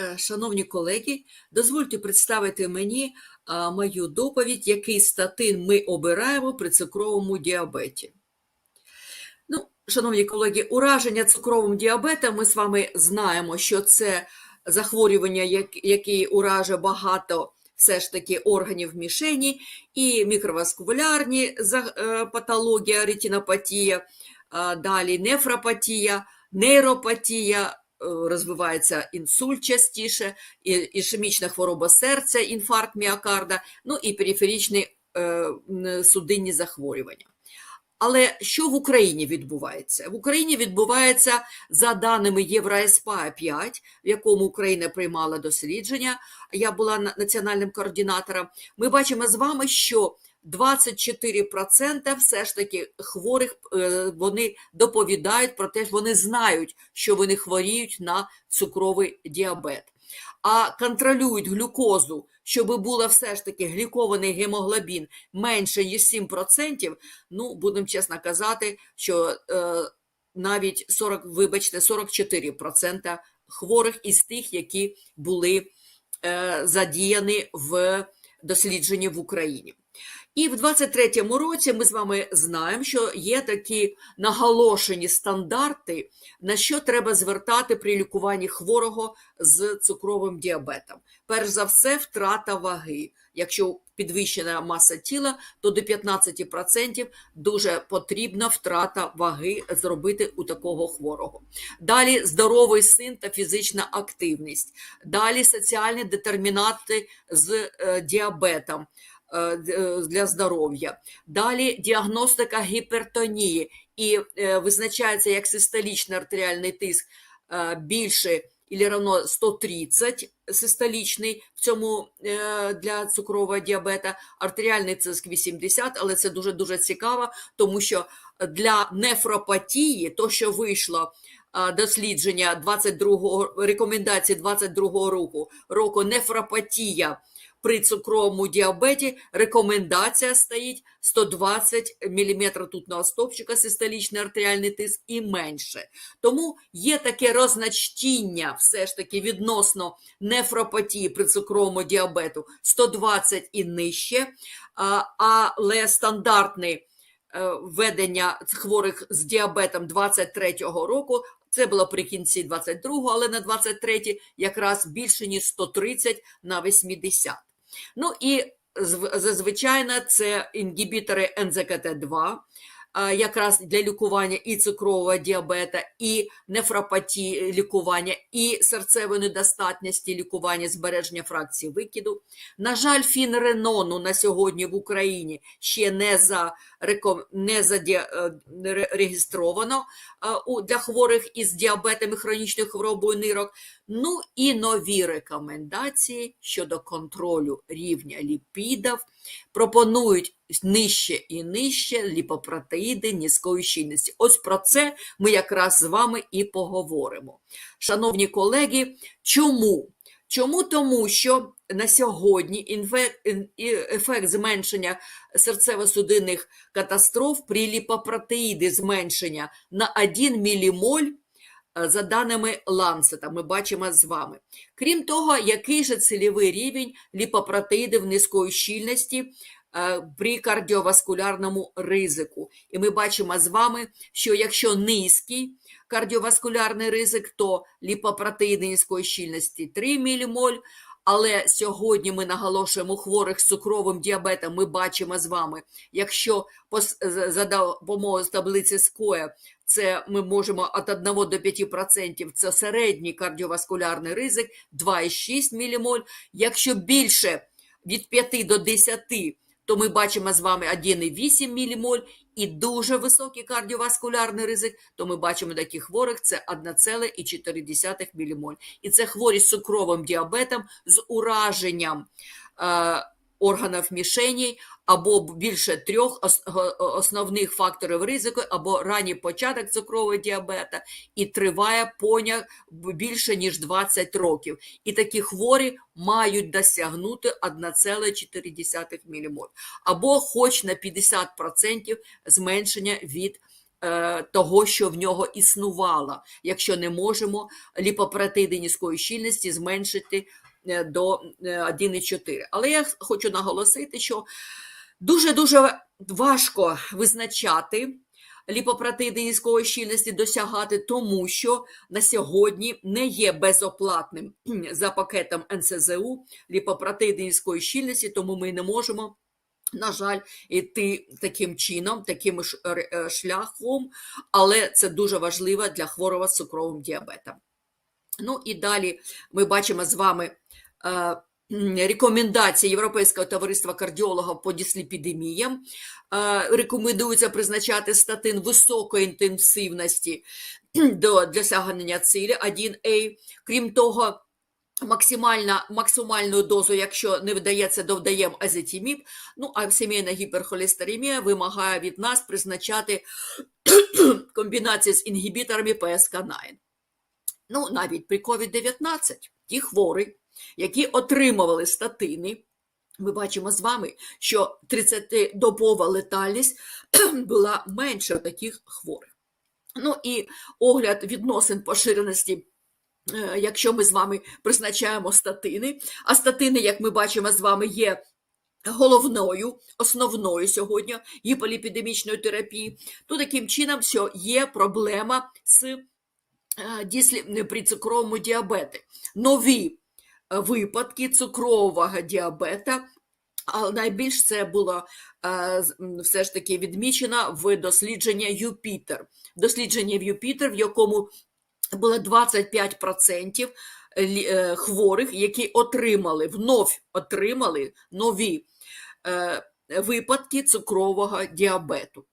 Е, Шановні колеги, дозвольте представити мені мою доповідь, який статин ми обираємо при цукровому діабеті. Ну, шановні колеги, ураження цукровим діабетом ми з вами знаємо, що це захворювання, яке уражує багато все ж таки органів мішені, і мікроваскулярні е, патологія, ретинопатія, далі нефропатія, нейропатія, розвивається інсульт частіше, ішемічна хвороба серця, інфаркт міокарда, ну і периферичні е, судинні захворювання. Але що в Україні відбувається? В Україні відбувається за даними Євроеспа 5, в якому Україна приймала дослідження. Я була національним координатором. Ми бачимо з вами, що 24% все ж таки хворих е, вони доповідають про те, що вони знають, що вони хворіють на цукровий діабет. А контролюють глюкозу, щоб було все ж таки глікований гемоглобін менше ніж 7%, ну, будемо чесно казати, що е, навіть 40, вибачте, 44% хворих із тих, які були е, задіяні в дослідженні в Україні. І в 23-му році ми з вами знаємо, що є такі наголошені стандарти, на що треба звертати при лікуванні хворого з цукровим діабетом. Перш за все, втрата ваги. Якщо підвищена маса тіла, то до 15% дуже потрібна втрата ваги зробити у такого хворого. Далі здоровий син та фізична активність. Далі соціальні детермінати з е, діабетом для здоров'я. Далі діагностика гіпертонії і е, визначається як систолічний артеріальний тиск е, більше і равно 130 систолічний в цьому е, для цукрового діабета, артеріальний тиск 80, але це дуже дуже цікаво, тому що для нефропатії, то що вийшло дослідження 22 рекомендації 22 року року нефропатія при цукровому діабеті рекомендація стоїть 120 мм ртутного стовпчика систолічний артеріальний тиск і менше. Тому є таке розначтіння все ж таки відносно нефропатії при цукровому діабету 120 і нижче, але стандартний е, введення хворих з діабетом 23-го року. Це було при кінці 22-го, але на 23-й якраз більше ніж 130 на 80. Ну і зв- зазвичай це інгібітори НЗКТ2, а, якраз для лікування і цукрового діабета, і нефропатії лікування, і серцевої недостатності лікування, збереження фракції викиду. На жаль, фінренону на сьогодні в Україні ще не за не зареєстровано для хворих із діабетом і хронічною хворобою нирок. Ну і нові рекомендації щодо контролю рівня ліпідів пропонують нижче і нижче ліпопротеїди низької щільності. Ось про це ми якраз з вами і поговоримо. Шановні колеги, чому? Чому? Тому що на сьогодні ефект зменшення серцево-судинних катастроф при ліпопротеїді зменшення на 1 мілімоль е, за даними Ланцета, ми бачимо з вами. Крім того, який же цільовий рівень ліпопротеїдів низької щільності при кардіоваскулярному ризику. І ми бачимо з вами, що якщо низький кардіоваскулярний ризик, то ліпопротеїди низької щільності 3 мілімоль, але сьогодні ми наголошуємо хворих з цукровим діабетом. Ми бачимо з вами, якщо за- допомогою таблиці Скоя це ми можемо від 1 до 5%, це середній кардіоваскулярний ризик 2,6 мілімоль. Якщо більше від 5 до 10, то ми бачимо з вами 1,8 мілімоль і дуже високий кардіоваскулярний ризик, то ми бачимо таких хворих це 1,4 мілімоль. І це хворі з цукровим діабетом з ураженням е, органів мішені або більше трьох основних факторів ризику, або ранній початок цукрового діабета, і триває поня більше ніж 20 років. І такі хворі мають досягнути 1,4 мілімоль, або хоч на 50% зменшення від е, того, що в нього існувало, якщо не можемо ліпопротеїди низької щільності зменшити до е, 1,4. Але я хочу наголосити, що дуже-дуже важко визначати ліпопротеїди низької щільності досягати, тому що на сьогодні не є безоплатним за пакетом НСЗУ ліпопротеїди низької щільності, тому ми не можемо. На жаль, йти таким чином, таким е, шляхом, але це дуже важливо для хворого з цукровим діабетом. Ну і далі ми бачимо з вами е, рекомендації Європейського товариства кардіологів по дисліпідеміям. Е, Рекомендується призначати статин високої інтенсивності до досягнення цілі 1А. Крім того, максимальна, максимальну дозу, якщо не вдається, додаємо азетіміб. Ну, а сімейна гіперхолестеремія вимагає від нас призначати комбінації з інгібіторами PSK9. Ну, навіть при COVID-19 ті хворі, які отримували статини, ми бачимо з вами, що 30-добова летальність була менша таких хворих. Ну і огляд відносин поширеності, е, якщо ми з вами призначаємо статини, а статини, як ми бачимо з вами, є головною, основною сьогодні гіполіпідемічної терапії, то таким чином, що є проблема з е, дислі... при цукровому діабеті. Нові е, випадки цукрового діабета, а найбільш це було е, все ж таки відмічено в дослідженні Юпітер. Дослідження в Юпітер, в якому було 25% е, хворих, які отримали, вновь отримали нові випадки цукрового діабету.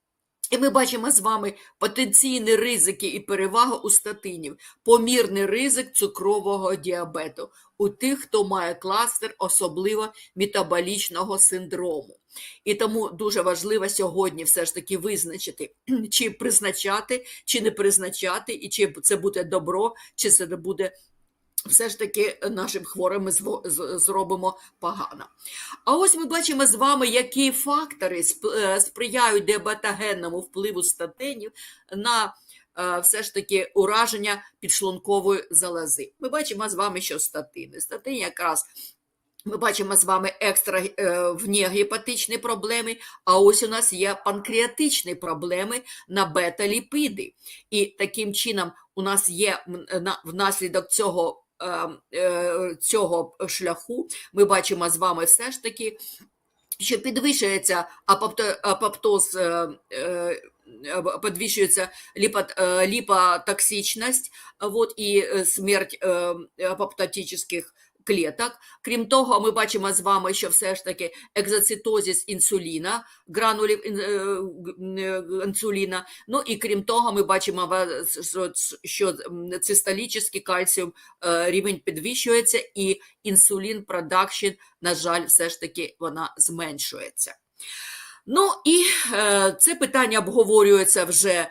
І ми бачимо з вами потенційні ризики і перевага у статинів, помірний ризик цукрового діабету у тих, хто має кластер особливо метаболічного синдрому. І тому дуже важливо сьогодні все ж таки визначити, чи призначати, чи не призначати, і чи це буде добро, чи це буде все ж таки нашим хворим зробимо погано. А ось ми бачимо з вами, які фактори е, сприяють діабетогенному впливу статинів на е, все ж таки ураження підшлункової залози. Ми бачимо з вами, що статини. Статини якраз ми бачимо з вами екстра е, внегепатичні проблеми, а ось у нас є панкреатичні проблеми на бета-ліпіди. І таким чином у нас є внаслідок цього, е, е, цього шляху, ми бачимо з вами все ж таки, що підвищується апопто- апоптоз, е, е, е, ліпотоксичність вот, і е, смерть е, апоптотичних клеток. Крім того, ми бачимо з вами, що все ж таки екзоцитозис інсуліна, гранулів е, е, інсуліна. Ну і крім того, ми бачимо, що- цистолічний кальціум е, рівень підвищується, і інсулін продакшн, на жаль, все ж таки вона зменшується. Ну і це питання обговорюється вже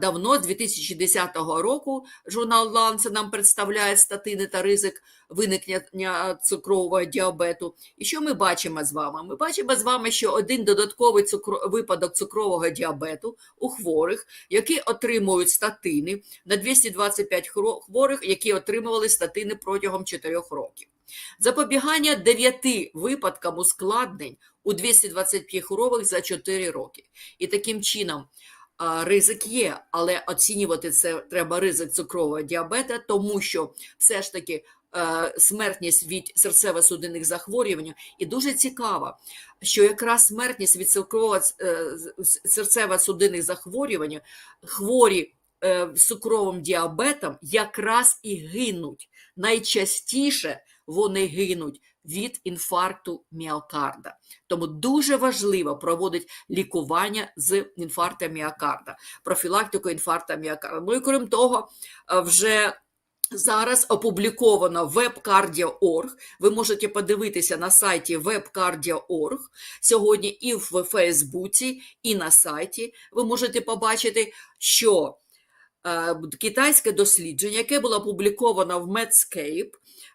давно, з 2010 року. Журнал Lancet нам представляє статини та ризик виникнення цукрового діабету. І що ми бачимо з вами? Ми бачимо з вами, що один додатковий цукро... випадок цукрового діабету у хворих, які отримують статини, на 225 хворих, які отримували статини протягом 4 років. Запобігання 9 випадкам ускладнень у 225 хворих за 4 роки. І таким чином ризик є, але оцінювати це треба ризик цукрового діабета, тому що все ж таки е, смертність від серцево-судинних захворювань. І дуже цікаво, що якраз смертність від е, серцево-судинних захворювань хворі е, з цукровим діабетом якраз і гинуть. Найчастіше вони гинуть від інфаркту міокарда. Тому дуже важливо проводити лікування з інфаркту міокарда, профілактику інфаркту міокарда. Ну і крім того, е, вже Зараз опубліковано WebCardio.org. Ви можете подивитися на сайті WebCardio.org сьогодні і в Фейсбуці, і на сайті. Ви можете побачити, що е, китайське дослідження, яке було опубліковано в Medscape,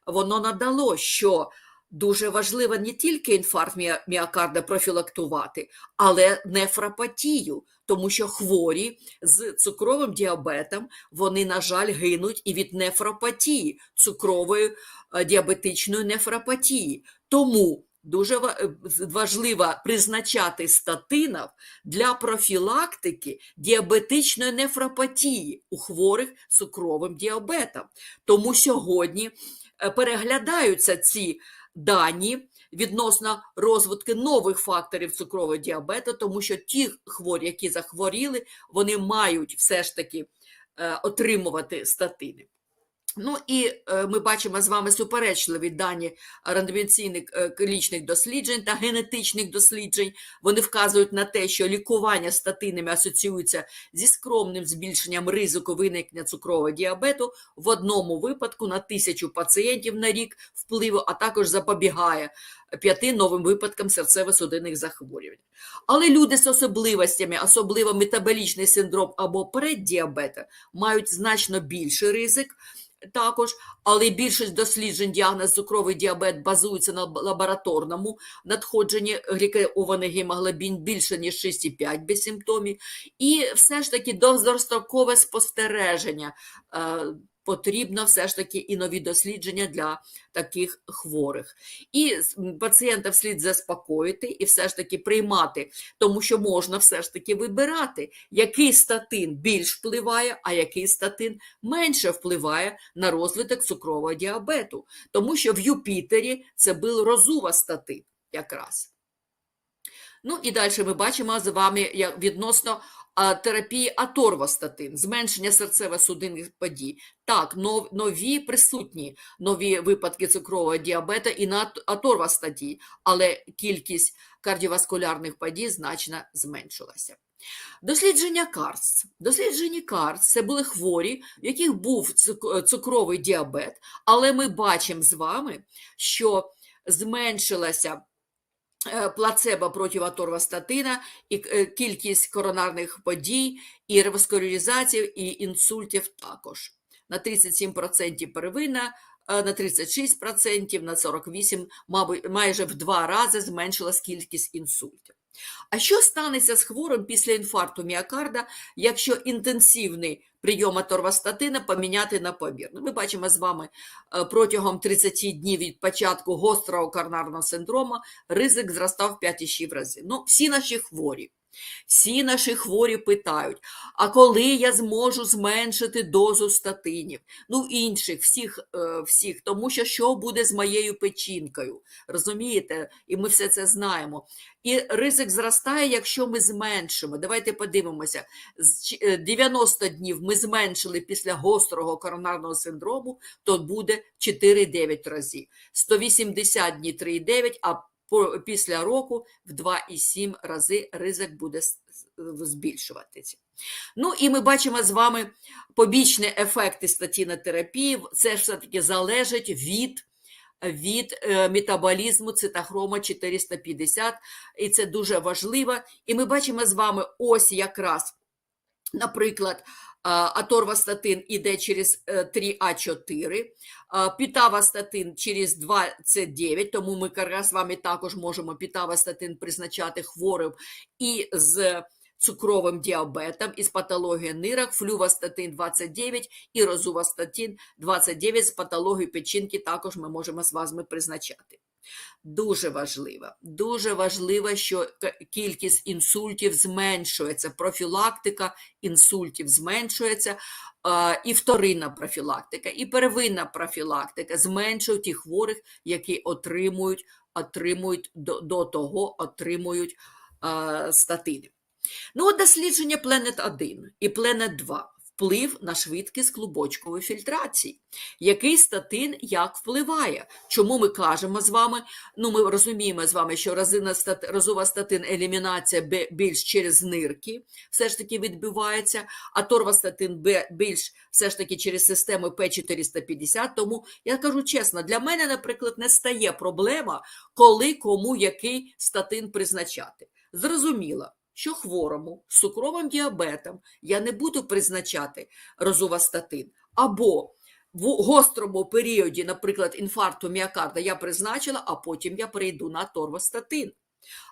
воно надало, що дуже важливо не тільки інфаркт міокарда профілактувати, але нефропатію, тому що хворі з цукровим діабетом, вони, на жаль, гинуть і від нефропатії, цукрової е, діабетичної нефропатії. Тому дуже е, важливо призначати статинів для профілактики діабетичної нефропатії у хворих з цукровим діабетом. Тому сьогодні переглядаються ці дані відносно розвитки нових факторів цукрового діабету, тому що ті хворі, які захворіли, вони мають все ж таки е, отримувати статини. Ну і е, ми бачимо з вами суперечливі дані рандомізаційних е, клінічних досліджень та генетичних досліджень. Вони вказують на те, що лікування статинами асоціюється зі скромним збільшенням ризику виникнення цукрового діабету в одному випадку на тисячу пацієнтів на рік впливу, а також запобігає п'яти новим випадкам серцево-судинних захворювань. Але люди з особливостями, особливо метаболічний синдром або преддіабета, мають значно більший ризик також, але більшість досліджень діагноз цукровий діабет базується на лабораторному надходженні глікований гемоглобін більше, ніж 6,5 без симптомів. І все ж таки довгострокове спостереження е, потрібно все ж таки і нові дослідження для таких хворих. І пацієнта слід заспокоїти і все ж таки приймати, тому що можна все ж таки вибирати, який статин більш впливає, а який статин менше впливає на розвиток цукрового діабету. Тому що в Юпітері це був розувастатин якраз. Ну і далі ми бачимо з вами відносно терапії аторвастатин, зменшення серцево-судинних подій. Так, нові присутні нові випадки цукрового діабета і на ат- аторвастатій, але кількість кардіоваскулярних подій значно зменшилася. Дослідження КАРС. Дослідження КАРС це були хворі, в яких був цукровий діабет, але ми бачимо з вами, що зменшилася плацебо проти аторвастатина, і е, кількість коронарних подій, і реваскуляризацій, і інсультів також. На 37% первинна, е, на 36%, на 48%, мабуть, майже в два рази зменшилась кількість інсультів. А що станеться з хворим після інфаркту міокарда, якщо інтенсивний прийом аторвастатина поміняти на помірний? Ми бачимо з вами е, протягом 30 днів від початку гострого коронарного синдрому ризик зростав 5,6 разів. Ну, всі наші хворі. Всі наші хворі питають, а коли я зможу зменшити дозу статинів? Ну, інших, всіх, е, всіх, тому що що буде з моєю печінкою? Розумієте? І ми все це знаємо. І ризик зростає, якщо ми зменшимо. Давайте подивимося. З е, 90 днів ми зменшили після гострого коронарного синдрому, то буде 4,9 разів. 180 днів 3,9, а після року в 2,7 рази ризик буде збільшуватися. Ну і ми бачимо з вами побічні ефекти статінотерапії. Це ж все-таки залежить від, від е, метаболізму цитохрома 450, і це дуже важливо. І ми бачимо з вами ось якраз, наприклад, аторвастатин іде через е, 3А4, а, пітавастатин через 2С9, тому ми якраз з вами також можемо пітавастатин призначати хворим і з цукровим діабетом, із патологією нирок, флювастатин 29 і розувастатин 29 з патологією печінки також ми можемо з вами призначати. Дуже важливо, дуже важливо, що кількість інсультів зменшується, профілактика інсультів зменшується, і вторинна профілактика, і первинна профілактика зменшують і хворих, які отримують, отримують до, до того отримують статини. Ну, от дослідження Planet 1 і Planet 2 вплив на швидкість клубочкової фільтрації. Який статин як впливає? Чому ми кажемо з вами? Ну, ми розуміємо з вами, що розина стат- розова статин елімінація бе- більш через нирки все ж таки відбувається, а торвастатин бе- більш все ж таки через систему П450. Тому я кажу чесно, для мене, наприклад, не стає проблема, коли кому який статин призначати. Зрозуміло, що хворому з цукровим діабетом я не буду призначати розувастатин, або в гострому періоді, наприклад, інфаркту міокарда я призначила, а потім я перейду на торвостатин.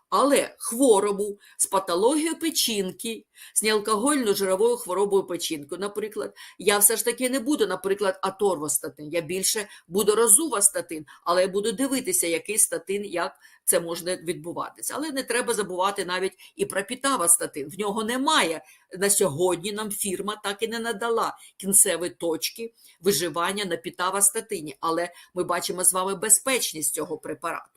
Але хворому з патологією печінки, з неалкогольно-жировою хворобою печінки, наприклад, я все ж таки не буду, наприклад, аторвостатин, я більше буду розувастатин, але я буду дивитися, який статин, як це може відбуватися. Але не треба забувати навіть і про пітавастатин. В нього немає на сьогодні. Нам фірма так і не надала кінцевої точки виживання на пітавастатині, але ми бачимо з вами безпечність цього препарату.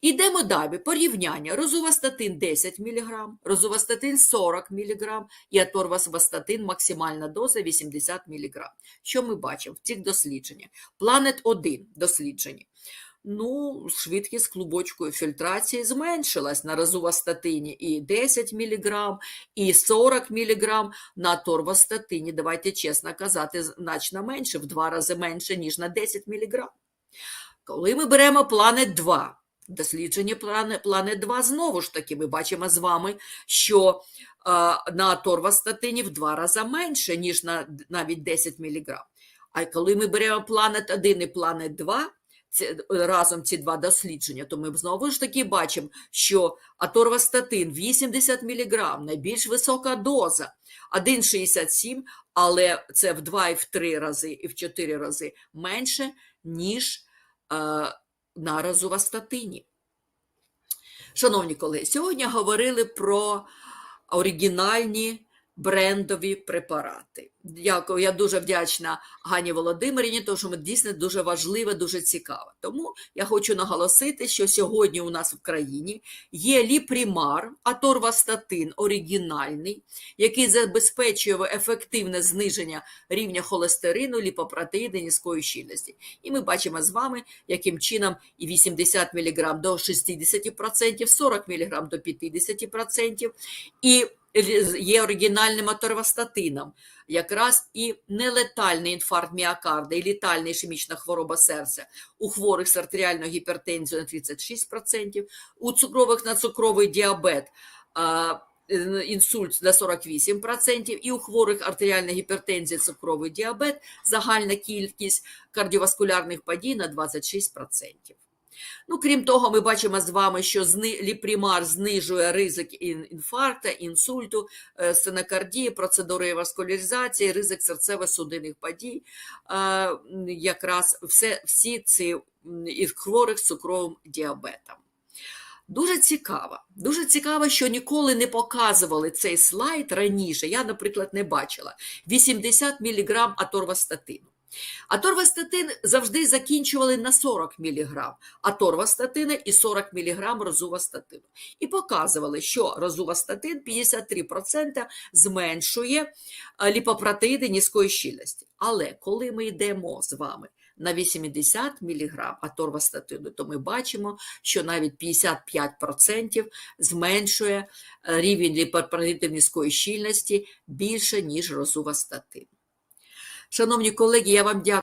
Ідемо далі. Порівняння. Розувастатин 10 мг, розувастатин 40 мг і аторвасвастатин максимальна доза 80 мг. Що ми бачимо в цих дослідженнях? Планет 1 дослідження. Ну, швидкість клубочкою фільтрації зменшилась на розувастатині і 10 мг, і 40 мг на торвастатині. Давайте чесно казати, значно менше, в два рази менше, ніж на 10 мг. Коли ми беремо планет 2, дослідження планет, планет 2, знову ж таки, ми бачимо з вами, що а, на торвастатині в два рази менше, ніж на навіть 10 мг. А коли ми беремо планет 1 і планет 2, це, разом ці два дослідження, то ми знову ж таки бачимо, що аторвастатин 80 мг, найбільш висока доза, 1,67, але це в 2 і в 3 рази, і в 4 рази менше, ніж е, на розувастатині. Шановні колеги, сьогодні говорили про оригінальні брендові препарати. Дякую, я дуже вдячна Гані Володимирівні, тому що ми дійсно дуже важливе, дуже цікаве. Тому я хочу наголосити, що сьогодні у нас в країні є ліпрімар, аторвастатин оригінальний, який забезпечує ефективне зниження рівня холестерину, ліпопротеїди низької щільності. І ми бачимо з вами, яким чином і 80 мг до 60%, 40 мг до 50%, і є оригінальним аторвастатином, якраз і нелетальний інфаркт міокарда, і літальна ішемічна хвороба серця у хворих з артеріальною гіпертензією на 36%, у цукрових на цукровий діабет інсульт на 48%, і у хворих артеріальна гіпертензія, цукровий діабет загальна кількість кардіоваскулярних подій на 26%. Ну, крім того, ми бачимо з вами, що ліпрімар знижує ризик інфаркту, інсульту, стенокардії, процедури васкуляризації, ризик серцево-судинних подій, якраз все, всі ці і хворих з цукровим діабетом. Дуже цікаво. Дуже цікаво, що ніколи не показували цей слайд раніше. Я, наприклад, не бачила 80 мг аторвастатину. Аторвастатин завжди закінчували на 40 мг, аторвастатина і 40 мг розувастатину. І показували, що розувастатин 53% зменшує ліпопротеїди низької щільності. Але коли ми йдемо з вами на 80 мг аторвастатину, то ми бачимо, що навіть 55% зменшує рівень ліпопротеїдів низької щільності більше, ніж розувастатин. Шановні колеги, я вам дякую.